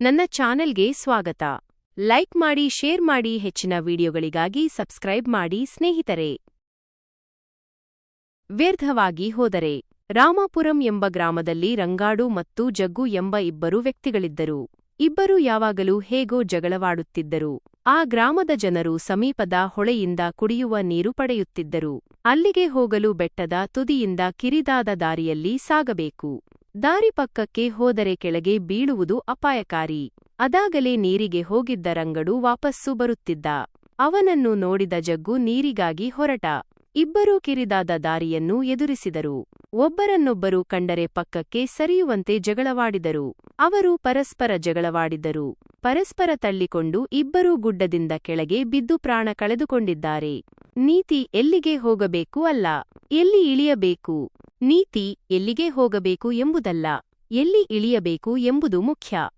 ನನ್ನ ಚಾನೆಲ್ಗೆ ಸ್ವಾಗತ. ಲೈಕ್ ಮಾಡಿ, ಶೇರ್ ಮಾಡಿ, ಹೆಚ್ಚಿನ ವಿಡಿಯೋಗಳಿಗಾಗಿ ಸಬ್ಸ್ಕ್ರೈಬ್ ಮಾಡಿ ಸ್ನೇಹಿತರೆ. ವ್ಯರ್ಥವಾಗಿ ಹೋದರೆ, ರಾಮಾಪುರಂ ಎಂಬ ಗ್ರಾಮದಲ್ಲಿ ರಂಗಾಡು ಮತ್ತು ಜಗ್ಗು ಎಂಬ ಇಬ್ಬರು ವ್ಯಕ್ತಿಗಳಿದ್ದರು. ಇಬ್ಬರು ಯಾವಾಗಲೂ ಹೇಗೋ ಜಗಳವಾಡುತ್ತಿದ್ದರು. ಆ ಗ್ರಾಮದ ಜನರು ಸಮೀಪದ ಹೊಳೆಯಿಂದ ಕುಡಿಯುವ ನೀರು ಪಡೆಯುತ್ತಿದ್ದರು. ಅಲ್ಲಿಗೆ ಹೋಗಲು ಬೆಟ್ಟದ ತುದಿಯಿಂದ ಕಿರಿದಾದ ದಾರಿಯಲ್ಲಿ ಸಾಗಬೇಕು. ದಾರಿ ಪಕ್ಕಕ್ಕೆ ಹೋದರೆ ಕೆಳಗೆ ಬೀಳುವುದು ಅಪಾಯಕಾರಿ. ಅದಾಗಲೇ ನೀರಿಗೆ ಹೋಗಿದ್ದ ರಂಗಡು ವಾಪಸ್ಸು ಬರುತ್ತಿದ್ದ. ಅವನನ್ನು ನೋಡಿದ ಜಗ್ಗು ನೀರಿಗಾಗಿ ಹೊರಟ. ಇಬ್ಬರೂ ಕಿರಿದಾದ ದಾರಿಯನ್ನು ಎದುರಿಸಿದರು. ಒಬ್ಬರನ್ನೊಬ್ಬರು ಕಂಡರೆ ಪಕ್ಕಕ್ಕೆ ಸರಿಯುವಂತೆ ಜಗಳವಾಡಿದರು. ಅವರು ಪರಸ್ಪರ ಜಗಳವಾಡಿದರು ಪರಸ್ಪರ ತಳ್ಳಿಕೊಂಡು ಇಬ್ಬರೂ ಗುಡ್ಡದಿಂದ ಕೆಳಗೆ ಬಿದ್ದು ಪ್ರಾಣ ಕಳೆದುಕೊಂಡಿದ್ದಾರೆ. ನೀತಿ ಎಲ್ಲಿಗೆ ಹೋಗಬೇಕು ಅಲ್ಲ ಎಲ್ಲಿ ಇಳಿಯಬೇಕು ನೀತಿ ಎಲ್ಲಿಗೆ ಹೋಗಬೇಕು ಎಂಬುದಲ್ಲ ಎಲ್ಲಿ ಇಳಿಯಬೇಕು ಎಂಬುದು ಮುಖ್ಯ.